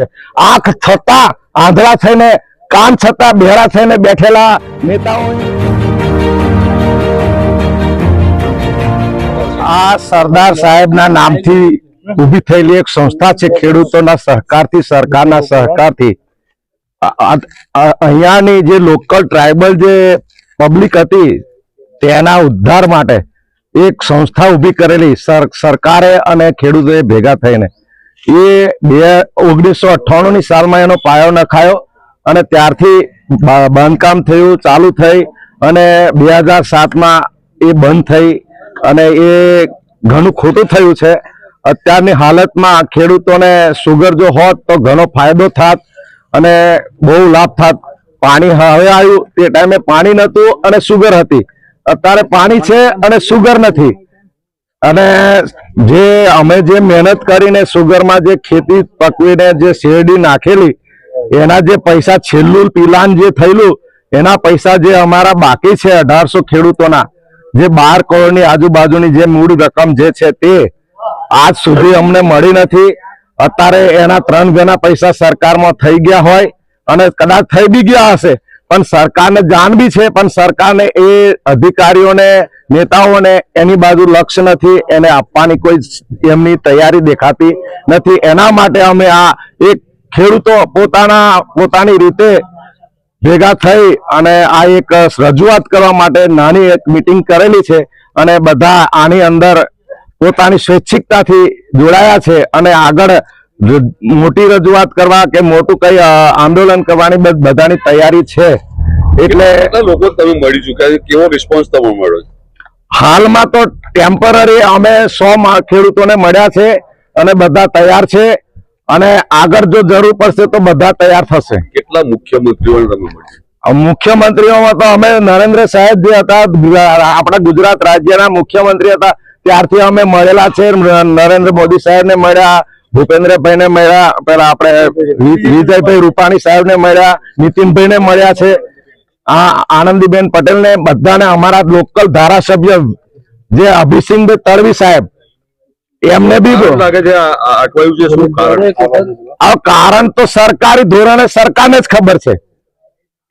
છે. આંખ છતાં આંધળા થઈને, કાન છતાં બહેરા થઈને બેઠેલા નેતાઓ. આ સરદાર સાહેબના નામથી ઊભી થયેલી એક સંસ્થા છે ખેડૂતોના સહકારથી, સરકારના સહકારથી. અહીંયાની જે લોકલ ટ્રાઇબલ જે પબ્લિક હતી, તેના ઉદ્ધાર માટે એક સંસ્થા ઊભી કરેલી સર- સરકારે અને ખેડૂતોએ ભેગા થઈને. એ બે ઓગણીસો અઠ્ઠાણું ની સાલમાં એનો પાયો નખાયો અને ત્યારથી બાંધકામ થયું, ચાલુ થઈ અને બે હજાર સાતમાં એ બંધ થઈ અને એ ઘણું ખોટું થયું છે. અત્યારની હાલતમાં ખેડૂતોને સુગર જો હોત તો ઘણો ફાયદો થાત અને બહુ લાભ થાત. પાણી હવે આવ્યું તે ટાઈમે પાણી નહોતું અને સુગર હતી. અત્યારે પાણી છે અને સુગર નથી. અને જે અમે જે મહેનત કરીને સુગરમાં જે ખેતી પકવીને જે શેરડી નાખેલી, એના જે પૈસા છેલ્લું પીલાન જે થયેલું, એના પૈસા જે અમારા બાકી છે અઢારસો ખેડૂતોના, જે બાર કરોડની આજુબાજુની જે મૂળ રકમ જે છે તે આજ સુધી અમને મળી નથી. અત્યારે એના ત્રણ ગણા પૈસા સરકારમાં થઈ ગયા હોય અને કદાચ થઈ બી ગયા હશે પણ સરકારને જાણ બી છે, પણ સરકારને એ અધિકારીઓને, નેતાઓને એની બાજુ લક્ષ્ય નથી, એને આપવાની કોઈ એમની તૈયારી દેખાતી નથી. એના માટે અમે આ એક ખેડૂતો પોતાના, પોતાની રીતે ભેગા થઈ અને આ એક રજૂઆત કરવા માટે નાની એક મીટિંગ કરેલી છે અને બધા આની અંદર પોતાની સ્વૈચ્છિકતાથી જોડાયા છે અને આગળ મોટી રજૂઆત કરવા કે મોટું કઈ આંદોલન કરવાની બધ- બધાની તૈયારી છે એટલે લોકો તમે મળી ચુક્યા કેવો રિસ્પોન્સ તમે મળ્યો હાલમાં તો ટેમ્પરરી અમે સો ખેડૂતોને મળ્યા છે અને બધા તૈયાર છે અને આગળ જો જરૂર પડશે તો બધા તૈયાર થશે. કેટલા મુખ્યમંત્રીઓને તમે મળ્યા? મુખ્યમંત્રીઓમાં તો અમે નરેન્દ્ર સાહેબ જે હતા આપણા ગુજરાત રાજ્યના મુખ્યમંત્રી હતા ત્યારથી અમે મળેલા છે. નરેન્દ્ર મોદી સાહેબને મળ્યા ભૂપેન્દ્રભાઈ ને મળ્યા પેલા આપણે વિજયભાઈ રૂપાણી સાહેબને મળ્યા નીતિનભાઈ ને મળ્યા છે. આ આનંદીબેન પટેલ ને બધાને અમારા લોકલ ધારાસભ્ય જે અભિસિંહભાઈ તડવી સાહેબ એમને બી કારણ લાગે છે કારણ? તો સરકારી ધોરણે સરકારને જ ખબર છે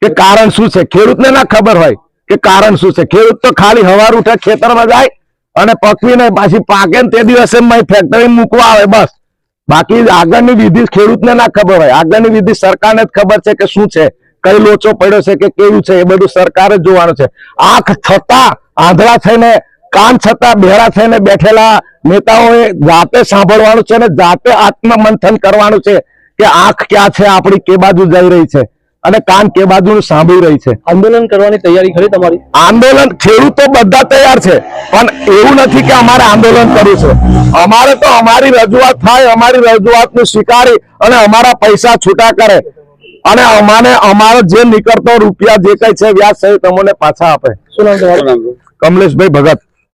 કે કારણ શું છે. ખેડૂતને ના ખબર હોય કે કારણ શું છે. ખેડૂત તો ખાલી હવાર ઉઠે ખેતરમાં જાય અને પકવીને પાછી પાકે ને તે દિવસે ફેક્ટરી મૂકવા આવે બસ. બાકી આગળની વિધિ ખેડૂતને ના ખબર હોય. આગળની વિધિ સરકારને જ ખબર છે કે શું છે, કઈ લોચો પડ્યો છે કે કેવું છે, એ બધું સરકાર જ જોવાનું છે. આંખ છતાં આંધળા થઈને, કાન છતાં બેરા થઈને બેઠેલા નેતાઓએ જાતે સાંભળવાનું છે અને જાતે આત્મમંથન કરવાનું છે કે આંખ ક્યાં છે, આપણી કે બાજુ જઈ રહી છે. અને કાન કે બાજુ સાંભળી રહી છે. આંદોલન કરવાની તૈયારી ખરી તમારી? આંદોલન ખેડૂતો બધા તૈયાર છે પણ એવું નથી કે અમારે આંદોલન કરવું છે. અમારે તો અમારી રજૂઆત થાય અમારી રજૂઆતને સ્વીકારી અને અમારા પૈસા છૂટા કરે. અને અમાને અમારો જે નીકળતો રૂપિયા જે કઈ છે વ્યાજ સહિત અમને પાછા આપે? કમલેશભાઈ ભગત.